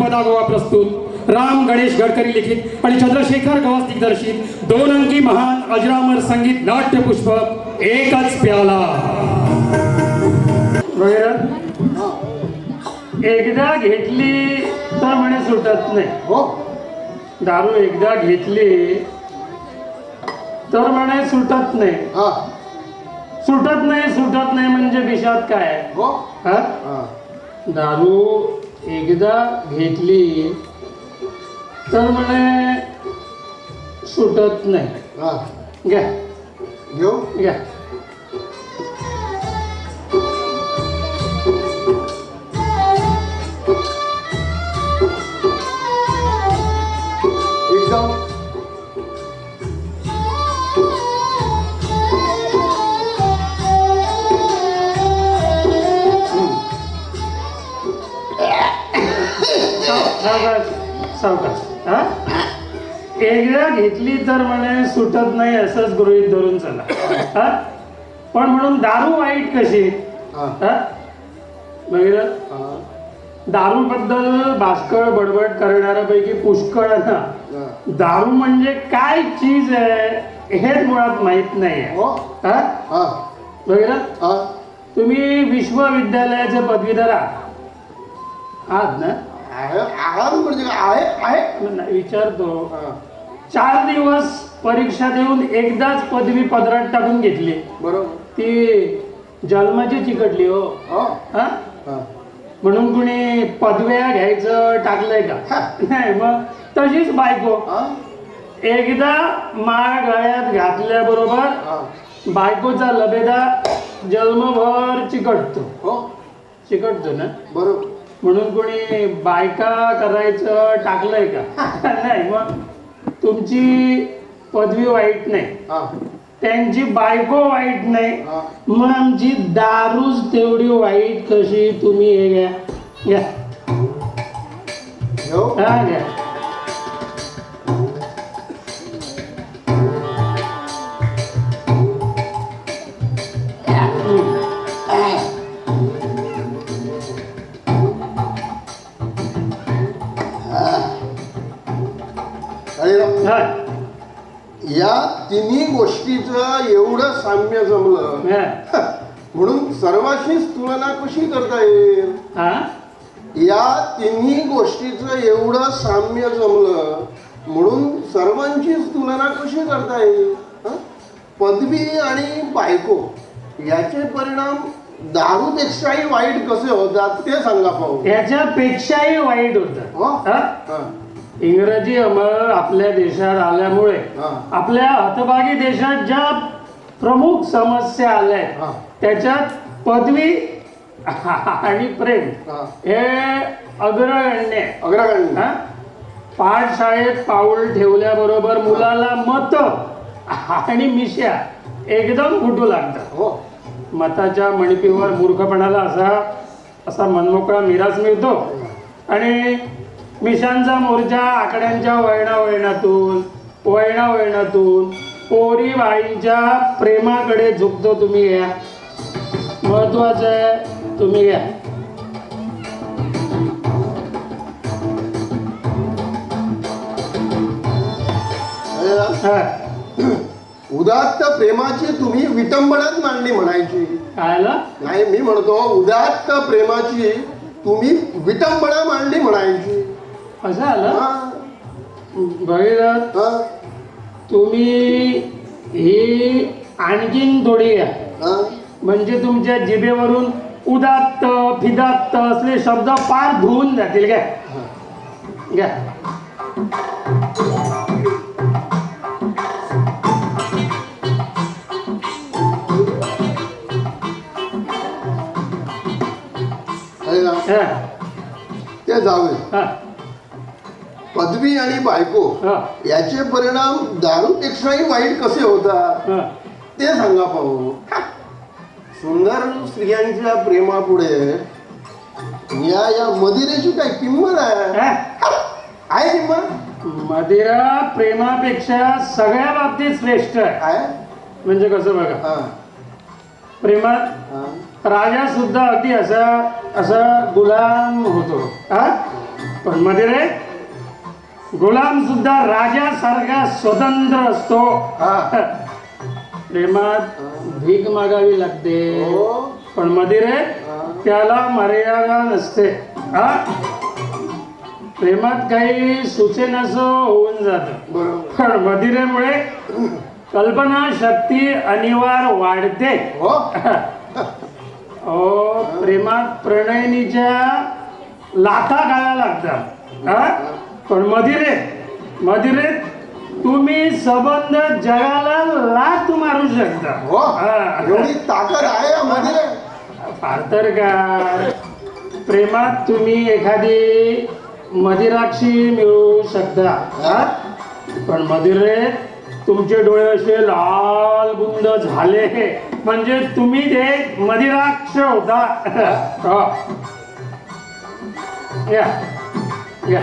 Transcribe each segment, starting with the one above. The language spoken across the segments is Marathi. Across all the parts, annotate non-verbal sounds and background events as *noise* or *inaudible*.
संपदा गोवा प्रस्तुत. राम गणेश गडकरी लिखित आणि चंद्रशेखर गवास दिग्दर्शित दोन अंकी महान अजरामर संगीत नाट्य पुष्प एकच प्याला. एकदा घेतली तर म्हणे सुटत नाही. हो. दारू एकदा घेतली तर म्हणे सुटत नाही. हा. सुटत नाही सुटत नाही म्हणजे विषात काय? हा. दारू एकदा घेतली तर म्हणे सुटत नाही. घ्या. घेऊ? घ्या. घेतली तर म्हणे सुटत नाही असंच गृहीत धरून चला. हा? पण म्हणून दारू वाईट कशी? हा. बघितलं? बद्दल भास्कर बडबड करणाऱ्यापैकी पुष्कळ ना. दारू म्हणजे काय चीज आहे हेच मुळात माहीत नाही हो. हा? हा. बघितलं? हा. तुम्ही विश्वविद्यालयाचे पदवीधर आहात. आहात ना? आहे म्हणजे विचारतो. चार दिवस परीक्षा देऊन एकदाच पदवी पदरात टाकून घेतली. बरोबर. ती जन्माची चिकटली हो. हो. हा? हा. म्हणून कुणी पदव्या घ्यायचं टाकलंय का. नाही मग तशीच बायको. हा. एकदा माळ गळ्यात घातल्याबरोबर हा. बायकोचा लबेदा जन्मभर चिकटतो. हो. चिकटतो ना? बरोबर. म्हणून कोणी बायका करायचं टाकलंय का? *laughs* नाही मग तुमची पदवी वाईट नाही. त्यांची बायको वाईट नाही. मग आमची दारूच तेवढी वाईट कशी तुम्ही हे घ्या. घ्या. हा घ्या. गोष्टीचं एवढं साम्य जमलं. म्हणून सर्वांशीच तुलना कशी करता येईल हा? या तिन्ही गोष्टीचं एवढं साम्य जमलं म्हणून सर्वांचीच तुलना कशी करता येईल? पदवी आणि बायको याचे परिणाम दारूपेक्षाही वाईट कसे होतात ते सांगा पाहू याच्यापेक्षाही वाईट? होत हं. इंग्रजी अंमल आपल्या देशात आल्यामुळे. आपल्या हतभागी देशात ज्या प्रमुख समस्या आल्या. आहेत त्याच्यात पदवी आणि प्रेम हा. अग्रगण्य. अग्रगण्य? पाठशाळेत पाऊल ठेवल्याबरोबर मुलाला मत आणि मिश्या एकदम फुटू लागतात हो मताच्या मणिपीवर मूर्खपणाला असा असा मनमोकळा मिरास मिळतो आणि मिशांचा मोर्चा आकड्यांच्या वळणा वळणातून वळणा वळणातून पोरी बाईंच्या प्रेमाकडे झुकतो तुम्ही घ्या महत्वाचं आहे तुम्ही घ्या *clears throat* उदात्त प्रेमाची तुम्ही विटंबनाच मांडली म्हणायची. काय आलं? नाही मी म्हणतो उदात्त प्रेमाची तुम्ही विटंबना मांडली म्हणायची. असं आलं भगीरथ तुम्ही ही आणखीन थोडी घ्या. हा. म्हणजे तुमच्या जिभेवरून उदात्त फिदात्त असले शब्द पार धुवून जातील. घ्या. घ्या? हा, ते हा, पदवी आणि बायको याचे परिणाम दारूपेक्षाही वाईट कसे होतात. ते सांगा पाहू. सुंदर स्त्रियांच्या प्रेमापुढे या या मदिरेची काय किंमत आहे? आहे किंमत? मदिरा प्रेमापेक्षा सगळ्या बाबतीत श्रेष्ठ आहे. म्हणजे कसं बघा? हा, प्रेमात. राजा सुद्धा अगदी असा असा गुलाम होतो. हा? पण मध्ये रे गुलाम सुद्धा राजासारखा स्वतंत्र असतो. हा. *laughs* प्रेमात भीक मागावी लागते. हो. पण मध्ये रे त्याला मर्यादा नसते. हा? प्रेमात काही सुचेनासं होऊन जात. पण मदिरेमुळे कल्पना शक्ती अनिवार्य वाढते. हो. *laughs* अहो प्रेमात प्रणयनीच्या लाथा खायला लागतात. हा? पण मदिरे मदिरेत तुम्ही संबंध जगाला लाथ मारू शकता. हो हा. एवढी ताकद आहे या मध्ये फार तर काय प्रेमात तुम्ही एखादी मदिराक्षी मिळवू शकता. हा? पण मदिरे तुमचे डोळे असे लाल गुंद झाले. म्हणजे तुम्ही ते मदिराक्ष होता. हो. या या.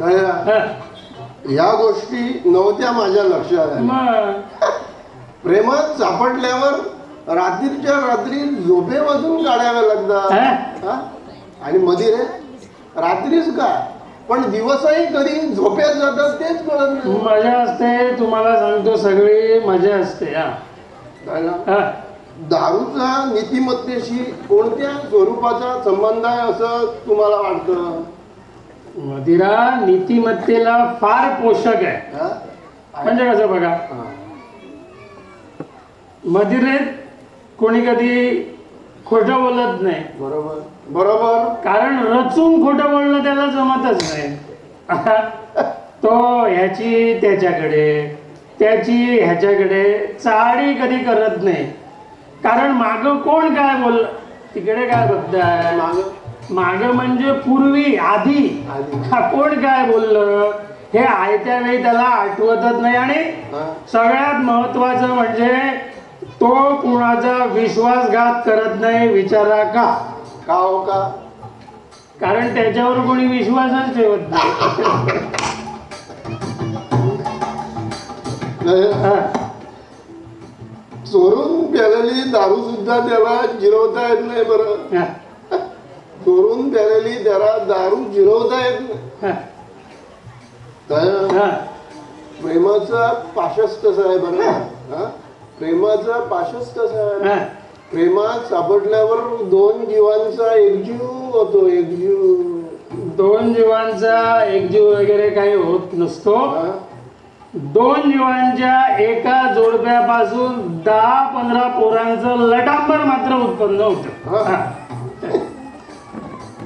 कळलं? या गोष्टी नव्हत्या माझ्या लक्षात आल्या. प्रेमात सापडल्यावर रात्रीच्या रात्री झोपेमधून काढाव्या लागतात? आणि मध्ये रे रात्रीच का पण दिवसही कधी झोप्यात जातात तेच कळत नाही मजा असते तुम्हाला सांगतो सगळी मजा असते हा? हा. दारूचा नीतिमत्तेशी कोणत्या स्वरूपाचा संबंध आहे असं तुम्हाला वाटतं? मदिरा नीतिमत्तेला फार पोषक आहे. हा? म्हणजे कसं बघा? हा. मदिरेत कोणी कधी खोटं बोलत नाही. बरोबर. बरोबर. कारण रचून खोटं बोलणं त्याला जमतच नाही. तो ह्याची त्याच्याकडे त्याची ह्याच्याकडे चाळी कधी करत नाही. कारण माग कोण काय बोललं? तिकडे काय बघताय? मागं? माग म्हणजे पूर्वी आधी. हा कोण काय बोललं? हे आयत्या वेळी त्याला आठवतच नाही. आणि? सगळ्यात महत्वाचं म्हणजे तो कुणाचा विश्वासघात करत नाही विचारा का? का हो का? कारण त्याच्यावर कोणी विश्वासच ठेवत नाही. हा. चोरून प्यालेली दारू सुद्धा त्याला जिरवता येत नाही बरं. चोरून प्यालेली त्याला दारू जिरवता येत नाही. प्रेमाचा पाशच कसं आहे बरं? प्रेमाचा पाशच कसा आहे. प्रेमात सापडल्यावर दोन जीवांचा एकजीव होतो एकजीव दोन जीवांचा एकजीव वगैरे काही होत नसतो? दोन जीवांच्या एका जोडप्यापासून दहा पंधरा पोरांचं लटांबर मात्र उत्पन्न होत हा.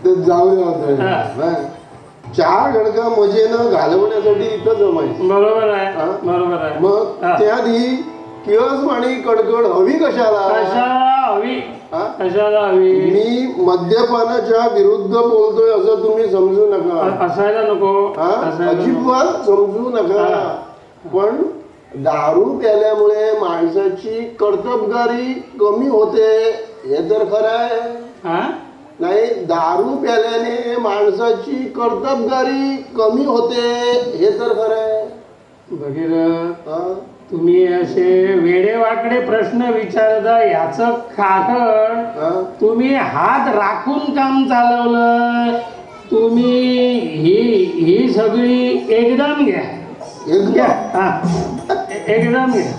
ते जाऊ द्या. चार गडका मजेनं घालवण्यासाठी इथं जमायचं बरोबर आहे. बरोबर आहे मग. त्याआधी किळस आणि कडकड हवी कशाला कशाला हवी हा? कशाला हवी मी मद्यपानाच्या विरुद्ध बोलतोय असं तुम्ही समजू नका असायला नको हा? अजिबात समजू नका. पण दारू प्याल्यामुळे माणसाची कर्तबगारी कमी होते हे तर खरं आहे. हा? नाही दारू प्याल्याने माणसाची कर्तबगारी कमी होते हे तर खरं आहे. भगीरथ हा? तुम्ही असे वेडेवाकडे प्रश्न विचारता याचं कारण हा? तुम्ही हात राखून काम चालवलं तुम्ही ही ही सगळी एकदम घ्या. घ्या. एकदम हा. एकदम घ्या.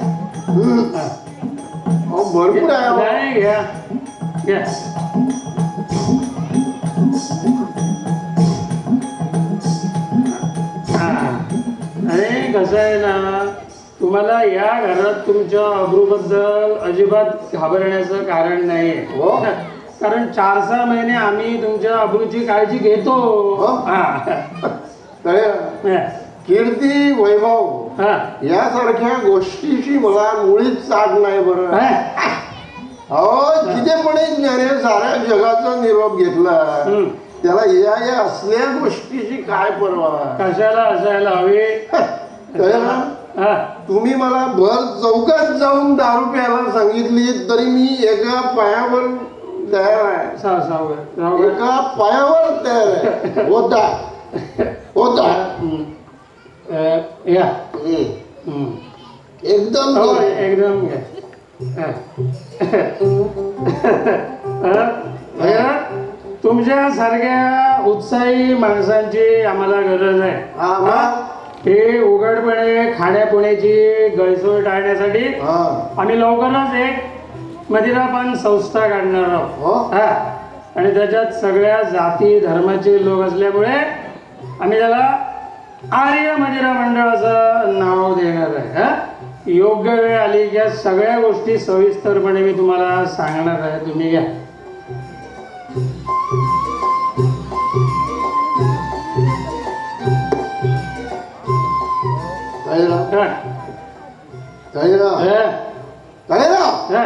हा. अहो, भरपूर आहे अहो. नाही घ्या घ्या हा. अरे कसं आहे ना तुम्हाला या घरात तुमच्या अब्रूबद्दल अजिबात घाबरण्याचं कारण नाही हो. कारण चार सहा महिने आम्ही तुमच्या अब्रूची काळजी घेतो हो. हा. कळलं? कीर्ती वैभव हा. यासारख्या गोष्टीची मला मुळीच चाट नाही बरं हा. अहो जिथे पण एक ज्याने साऱ्या जगाचा निरोप घेतला हम्म. त्याला या या असल्या गोष्टीची काय परवा कशाला असायला हवी कळलं? हा. तुम्ही मला भर चौकात जाऊन दारू प्यायला सांगितली तरी मी एका पायावर तयार आहे साव सावकाश सावकाश एका पायावर तयार आहे होता होता हम्म. या. एकदम हो. एकदम घ्या तुमच्या सारख्या उत्साही माणसांची आम्हाला गरज आहे. हा उघडपणे खाण्यापिण्याची गैरसोय टाळण्यासाठी आम्ही लवकरच एक मदिरापान संस्था काढणार आहोत. हो? हा. आणि त्याच्यात सगळ्या जाती धर्माचे लोक असल्यामुळे आम्ही त्याला आर्य मदिरा मंडळ असं नाव देणार आहे हा? योग्य वेळ आली की सगळ्या गोष्टी सविस्तरपणे मी तुम्हाला सांगणार आहे. तुम्ही घ्या. हा, हा, हा.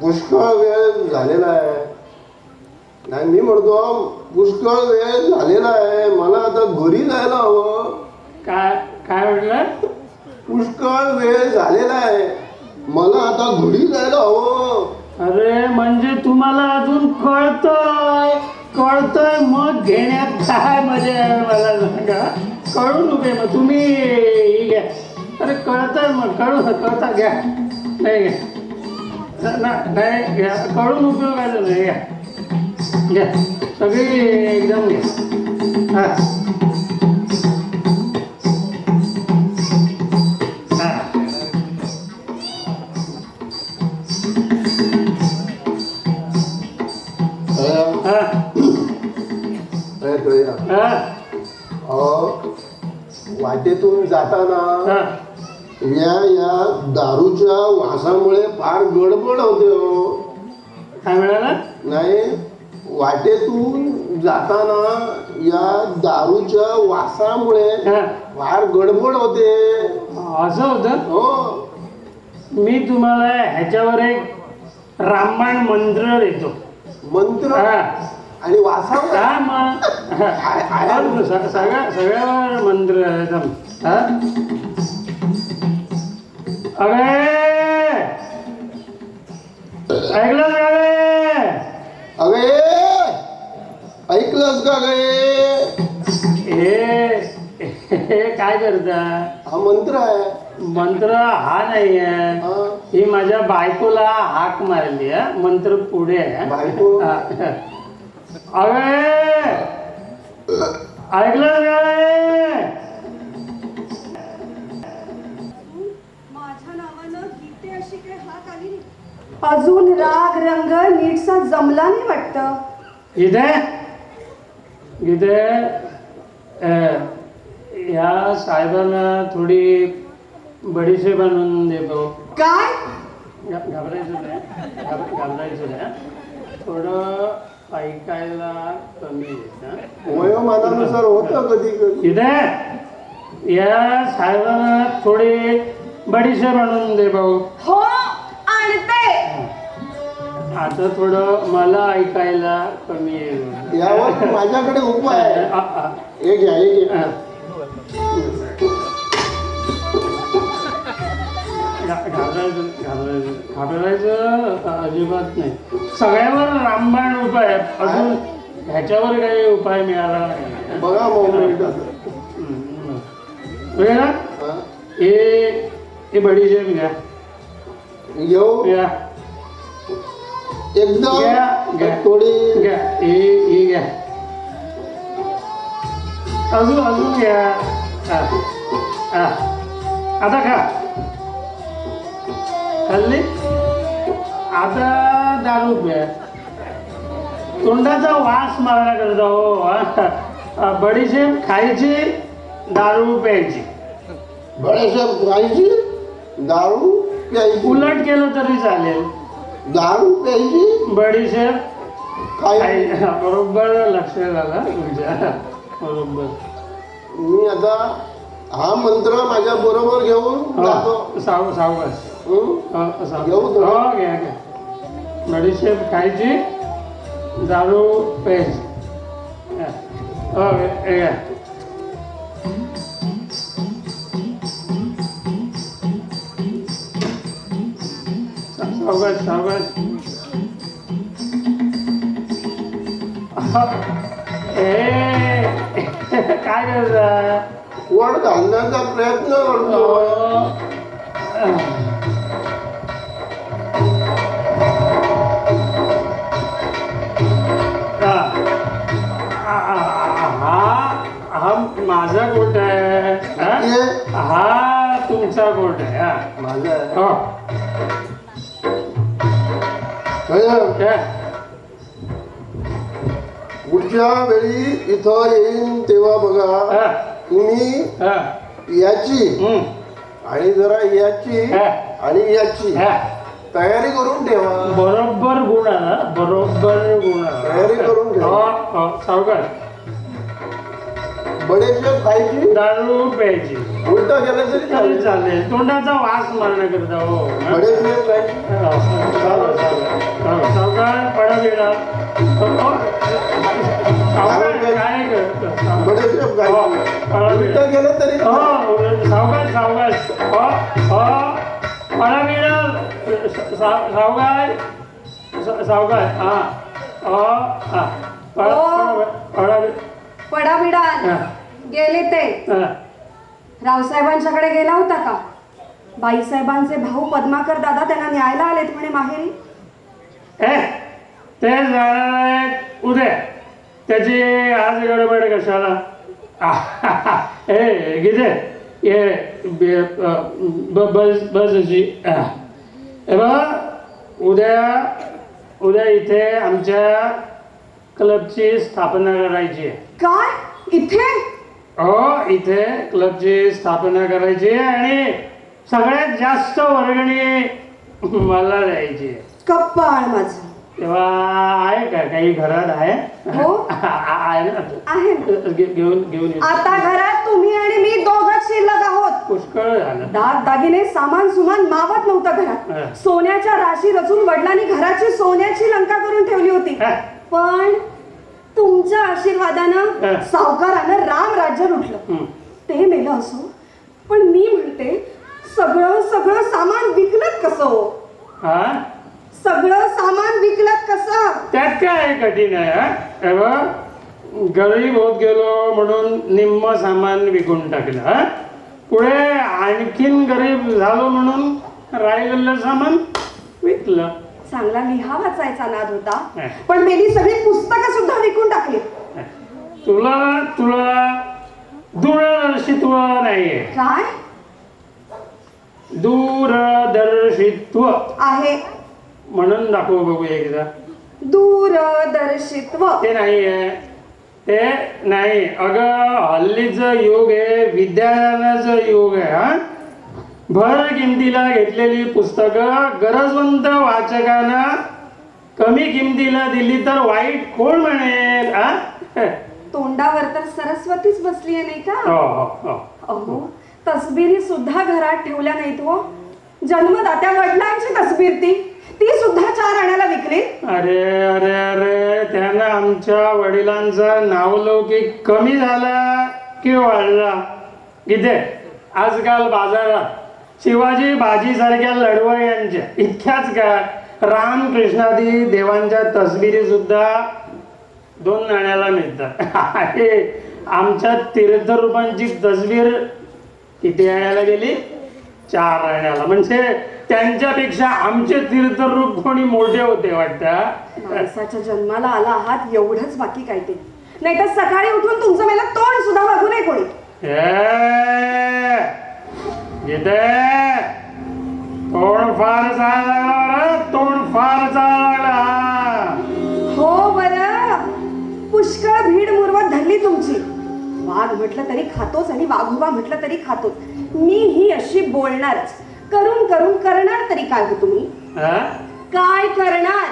पुष्कळ वेळ झालेला आहे. नाही मी म्हणतो पुष्कळ वेळ झालेला आहे. मला आता घरी जायला हवं. काय काय म्हटलं? पुष्कळ वेळ झालेला आहे. मला आता घरी जायला हवं. अरे म्हणजे तुम्हाला अजून कळतंय कळतंय मग घेण्यात काय मजा आहे मला सांगा? कळू नये मग तुम्ही ही घ्या. अरे कळतंय मग कळू कळता घ्या. नाही घ्या. नाही घ्या. कळून उपयोगाचं नाही घ्या. घ्या. सगळी एकदम घ्या. हा. हा. हा. हा. वाटेतून जाताना या या दारूच्या वासामुळे फार गडबड होते हो. काय मिळालं नाही वाटेतून जाताना या दारूच्या वासामुळे फार गडबड होते. असं होतं? हो. मी तुम्हाला ह्याच्यावर एक रामायण मंत्र देतो. मंत्र? आणि वासावर हा मग हा, स- सगळ्या सगळ्यावर मंत्र हा. अगे ऐकलं? अगे ऐकलंस का गे काय करता? हा मंत्र आहे. मंत्र हा नाही आहे. हा, माझ्या बायकोला हाक मारली हा मंत्र पुढे आहे. बायको. अरे ऐकलं का अजून राग रंग नीटसा जमला नाही वाटतं. इथे इथे या साहेबांना थोडी बडीशेप आणून देतो. काय? घाबरायचं नाही. घाब- घाबरायचं नाही. थोडं ऐकायला कमी. वयोमानानुसार होतं कधी कधी. इथे या साहेबांना थोडी बडीशेप आणून दे भाऊ. हो आता थोडं मला ऐकायला कमी येईल यावर माझ्याकडे उपाय आहे. हे घ्या हे. घा- घाबरायचं घाबरायचं. घाबरायचं अजिबात नाही. सगळ्यावर रामबाण उपाय आहे. अजून ह्याच्यावर काही उपाय मिळाला नाही. बघा. बघा ना हा? हे बडीशेप घ्या. घेऊ? घ्या. एकदम थोडी घ्या. हे हे घ्या. अजून अजून घ्या. हा. आता खा. खाल्ली? आता दारू प्या. तोंडाचा वास मारला करता हो. बडीशेप खायची दारू प्यायची. बळेसाहेब खायची दारू प्यायची. उलट केलं तरी चालेल. दारू प्यायची? बडीशेप? काय? काय बरोबर लक्ष झालं तुमच्या. बरोबर. मी आता हा मंत्र माझ्या बरोबर घेऊन जातो. हा, साव सावकाश. हं? हा, साव- घेऊ? हो घ्या घ्या. बडीशेप खायची दारू प्यायची. हा. हो घ्या, हे घ्या. ए. काय करता वर घालण्याचा प्रयत्न करतो. हा. हा. माझा गोट आहे. हा? तुमचा गोट आहे. हा. माझा आहे. हो? पुढच्या वेळी इथं येईन तेव्हा बघा तुम्ही हा, याची आणि जरा याची. आणि याची. तयारी करून ठेवा. बरोबर गुण आला बरोबर गुण तयारी करून ठेव. हो, हो, बडेशेप खायची? दारू प्यायची. उलट गेलं तरी तरी चालेल. चालेल. तोंडाचा वास मारण्याकरता हो. हा? बडेशेप खायची? हो, चालेल, चालेल. हो, सावकार पडा गेला हो, हो. काय करतो? हो, खायची? पडा उलट गेला. गेलं तरी हो. सावकाश सावकाश हो हो. पडा सा- सावकाश सा- सावकाश हा. हो हा. पडा हो. पडा पडा बिडान हा. गेले ते. रावसाहेबांच्याकडे गेला होता का? बाईसाहेबांचे भाऊ पद्माकर दादा त्यांना न्यायला आलेत म्हणे माहेरी. ए ते जाणार आहेत उद्या त्याची आज गडबड कशाला. ए गीते ये बस बस अशी आ. हे बघ उद्या उद्या इथे आमच्या क्लबची स्थापना करायची आहे. काय? इथे? हो इथे क्लबची स्थापना करायची आहे आणि सगळ्यात जास्त वर्गणी मला द्यायची आहे कप्पाळ माझं तेव्हा आहे का काही घरात आहे हो. *laughs* आहे ना आहे ना. घे- घेऊन घेऊन. आता घरात तुम्ही आणि मी दोघच शिल्लक आहोत पुष्कळ झालं दाग दागिने सामान सुमान मावत नव्हतं हा. घरात सोन्याच्या राशी रचून वडिलांनी घराची सोन्याची लंका करून ठेवली होती हा. पण तुमच्या आशीर्वादानं. सावकारानं राम राज्य लुटलं. हं. ते मेलं असो. पण मी म्हणते सगळं सगळं सामान विकलत कसं हो? हा? सगळं सामान विकलत कसं? त्यात काय कठीण आहे गरीब होत गेलो म्हणून निम्म सामान विकून टाकलं? पुढे आणखीन गरीब झालो म्हणून राहिलेलं सामान विकलं. चांगला लिहा वाचायचा नाद होता. पण मेली सगळी पुस्तकं सुद्धा विकून टाकली. तुला तुला दूरदर्शित्व नाहीये. काय? दूरदर्शित्व. आहे. म्हणून दाखव बघू एकदा. दूरदर्शित्व. ते नाही आहे ते नाही. अगं हल्लीचं युग आहे विद्यादानाचं युग आहे हा? भर किमतीला घेतलेली पुस्तकं गरजवंत वाचकांना कमी किमतीला दिली तर वाईट कोण म्हणेल तोंडावर तर सरस्वतीच बसली आहे नाही का? हो हो हो. अहो तसबिरी सुद्धा घरात ठेवल्या नाहीत हो. जन्मदात्या वडिलांची तसबीर ती. ती सुद्धा चार आण्याला विकली. अरे अरे अरे त्यानं आमच्या वडिलांचा नावलौकिक कमी झाला की वाढला. किती आजकाल बाजारात. शिवाजी बाजीसारख्या लढवयांच्या. इतक्याच काय रामकृष्णादी देवांच्या तसबिरी सुद्धा दोन नाण्याला मिळतात. अरे आमच्या तीर्थरूपांची तसबीर किती आण्याला गेली. चार आण्याला म्हणजे त्यांच्यापेक्षा आमचे तीर्थरूप कोणी मोठे होते वाटतं? माणसाच्या जन्माला आला आहात एवढंच बाकी काय ते. नाही तर सकाळी उठून तुमचं मला तोंड सुद्धा बघू नये कोणी. गीते तोंड फार लागला बरं, तोंड फार लागला. हो बर. पुष्कळ भीड मुरवत धरली तुमची. वाघ म्हटलं तरी खातोच आणि वाघोबा म्हटलं तरी खातोच मी ही अशी बोलणारच. करून करून करणार तरी काय हो तुम्ही? हा? काय करणार?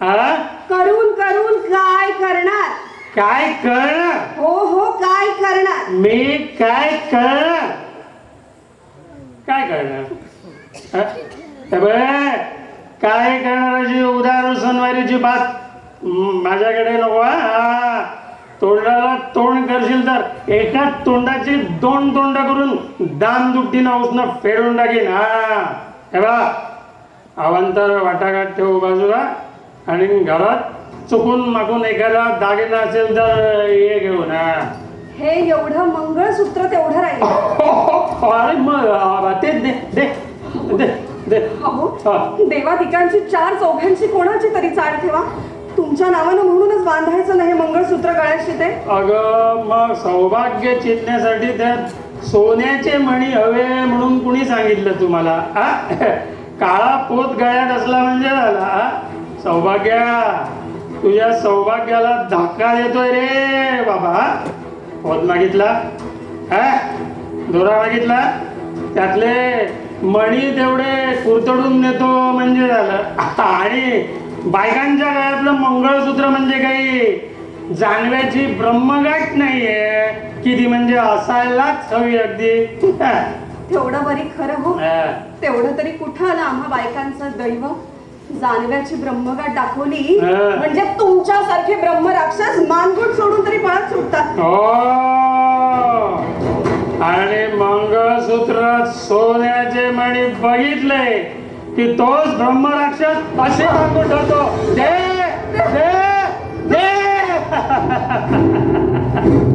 हा? करून करून काय करणार? काय करणार? हो हो काय करणार? मी काय करणार? काय करणार? काय करणाराची उदाहरण सणवारीची बात? माझ्याकडे नको हा? तोंडाला तोंड करशील तर एका तोंडाची दोन तोंड करून दान दुपटीनं औसनं फेडून टाकीन हा. हे बा अवांतर वाटाघाट ठेवू बाजूला आणि घरात चुकून मागून एखादा दागिना असेल तर हे घेऊन हा. हे एवढं मंगळसूत्र तेवढं राहील. *laughs* अरे मग दे दे दे दे. अहो हा. देवाधिकांची चार चौघांची कोणाची तरी चाड ठेवा. तुमच्या नावानं म्हणूनच बांधायचं नाही मंगळसूत्र गळ्याशी ते. अगं मग सौभाग्य चिन्हण्यासाठी त्यात सोन्याचे मणी हवे म्हणून कुणी सांगितलं तुम्हाला? आ? काळा पोत गळ्यात असला म्हणजे झाला आ? सौभाग्या तुझ्या सौभाग्याला धक्का देतोय रे बाबा पोत मागितला? हा? दोरा मागितला? त्यातले मणी तेवढे कुरतडून नेतो म्हणजे झालं. आणि बायकांच्या गळ्यातलं मंगळसूत्र म्हणजे काही जानव्याची ब्रह्मगाठ नाहीये. की ती म्हणजे असायलाच हवी अगदी. तेवढं बरी खरं हो. तेवढं तरी कुठं आलं आम्हा बायकांचं दैव? जानव्याची ब्रह्मगाठ दाखवली. म्हणजे तुमच्यासारखे ब्रह्म राक्षस मानगुट सोडून तरी पळत सुटतात हो. आणि मंगळसूत्रात सोन्याचे मणी बघितले की तोच ब्रह्मराक्षस असे मागून ठरतो दे दे दे. *laughs*